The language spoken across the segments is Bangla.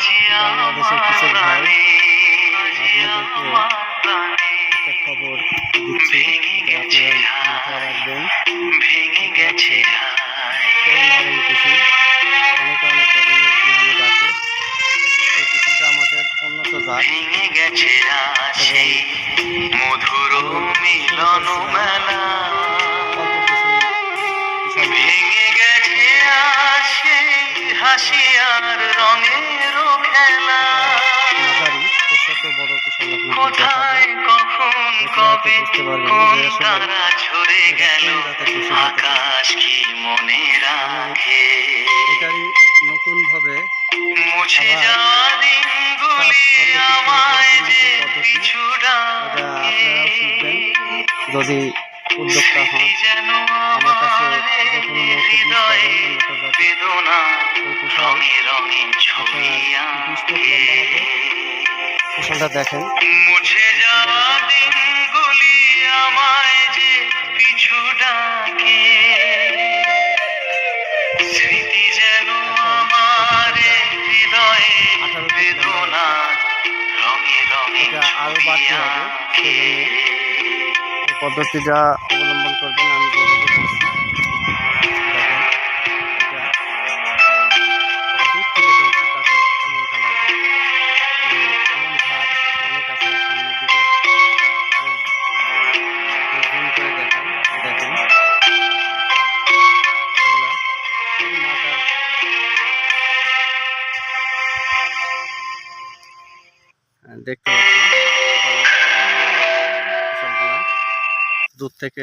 বাংলাদেশের কৃষক ভাই আপনাদেরকে খবর দিচ্ছি আপনারা মাথায় রাখবেন। ভেঙে গেছে সেই নরম কুশি অনেক অনেক রকমের নামে ডাকে এই কুশিটা আমাদের উন্নত জাত। ভেঙে গেছে সেই মধুর মিলন মেলা। ভেঙে গেছে সেই হাসি আর রঙের কোথায় কখন কবে কোন তারা গেল? আকাশ কি মনে রাখে? মুছে যাওয়া দিনগুলি আমায় যে পিছু এটা যদি উদ্যোক্তা হন আমার কাছে হৃদয়ে বেদনা রঙে রঙে ছবি লম্বা হবে। কুশলটা দেখেন। মুছে যাওয়া দিনগুলি আমায় যে পিছু ডাকে। স্মৃতি যেন আমার হৃদয়ে বেদনা রঙে রঙে আরও বাড়তি হবে, পদ্ধতিটা অবলম্বন করবেন আমি দেখতে পাচ্ছেন দূর থেকে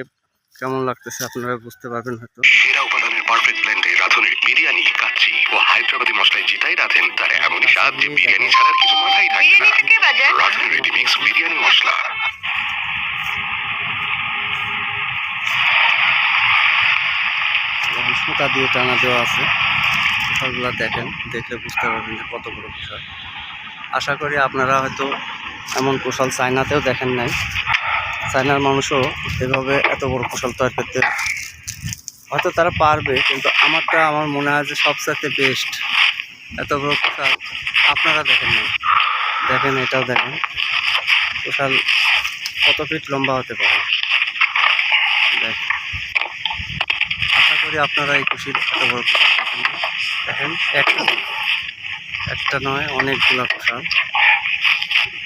কেমন লাগতেছে আপনারা বুঝতে পারবেন হয়তো। সেরা উপাদানের পারফেক্ট ব্লেন্ডে রাঁধুনির বিরিয়ানি কাচ্চি ও হায়দ্রাবাদি মশলায় জিতাই রাঁধেন তার এমনই স্বাদ যে বিরিয়ানি ছাড়ার কিছু মাথায় থাকবে না। থেকে রেডি মিক্স বিরিয়ানি মশলা। সুতা দিয়ে টানা দেওয়া আছে। কুশালগুলো দেখেন, দেখলে বুঝতে পারবেন যে কত বড় কুশাল আশা করি আপনারা হয়তো এমন কুশল চায়নাতেও দেখেন নাই। চায়নার মানুষও এভাবে এত বড় কুশল তৈরি করতে হয়তো তারা পারবে, কিন্তু আমারটা আমার মনে হয় যে সবচাইতে বেস্ট এত বড় কুশাল আপনারা দেখেন না দেখেন, এটাও দেখেন। কুশাল কত ফিট লম্বা হতে পারে দেখেন করি আপনারা এই এত বড় কুশাল দেখেন, একটা একটা নয়, অনেকগুলা কুশাল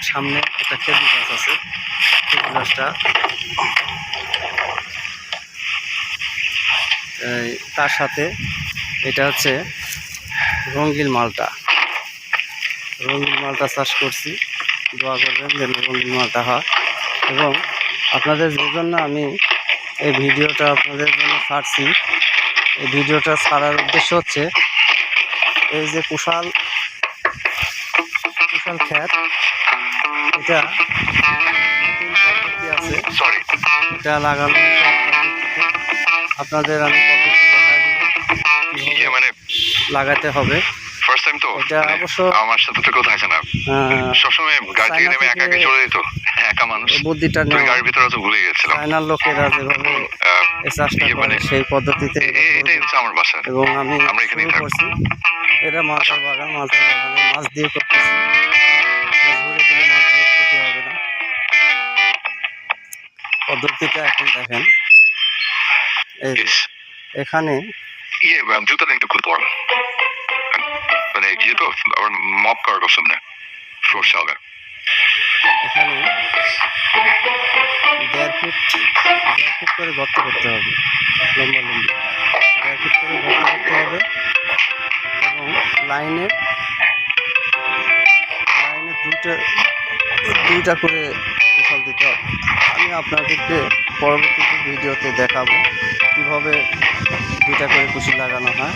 সামনে একটা খেজুর গাছ আছে। খেজুর গাছটা তার সাথে এটা হচ্ছে রঙ্গিল মালটা। রঙ্গিল মালটা চাষ করছি। দোয়া করবেন যেন রঙ্গিল মালটা হয়। এবং আপনাদের যে জন্য আমি এই ভিডিওটা আপনাদের জন্য ছাড়ছি। এই ভিডিওটা ছাড়ার উদ্দেশ্য হচ্ছে এই যে কুশাল কুশাল খ্যাত এটা আছে। এটা লাগানো আপনাদের আমি কীভাবে মানে লাগাতে হবে। ফার্স্ট টাইম তো। মানে আমার সাথে তো কেউ থাকে না। সবসময় গাড়ি থেকে নেমে একা একা চলে যেত একা মানুষ। বুদ্ধিটা নেওয়া। গাড়ির ভিতরে তো ভুলে গেছিলাম। চায়নার লোকেরা যেভাবে এই চাষটা করে মানে সেই পদ্ধতিতে এটাই হচ্ছে আমার বাসা। এবং আমি আমরা এখানেই। করছি। এটা মালটার বাগান মালটার বাগানে মাছ দিয়ে করতেছি। পদ্ধতিটা এখন দেখেন। এখানে ইয়ে জুতাটা একটু খুলে পড়ো তো আবার মপ করার কসম না ফ্লোর সালগা এখানে দেড় করে গর্ত করতে হবে গর্ত করতে হবে এবং লাইনে লাইনে দুইটা দুইটা করে কুশল দিতে হবে। আমি আপনাদেরকে পরবর্তীতে ভিডিওতে দেখাবো কীভাবে দুইটা করে কুশি লাগানো হয়।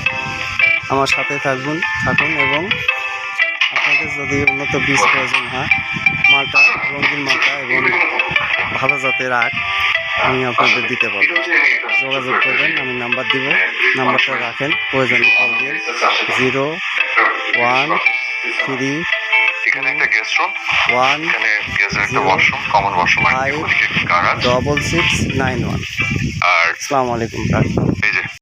আমার সাথে থাকবেন থাকুন এবং আপনাদের যদি উন্নত বীজ প্রয়োজন হয় মালটা রঙিন মালটা এবং ভালো জাতের আখ আমি আপনাদের দিতে পারব। যোগাযোগ করবেন আমি নাম্বার দিব নাম্বারটা রাখেন প্রয়োজন কল দিন। Zero one three one double six nine one. আর আসসালামু আলাইকুম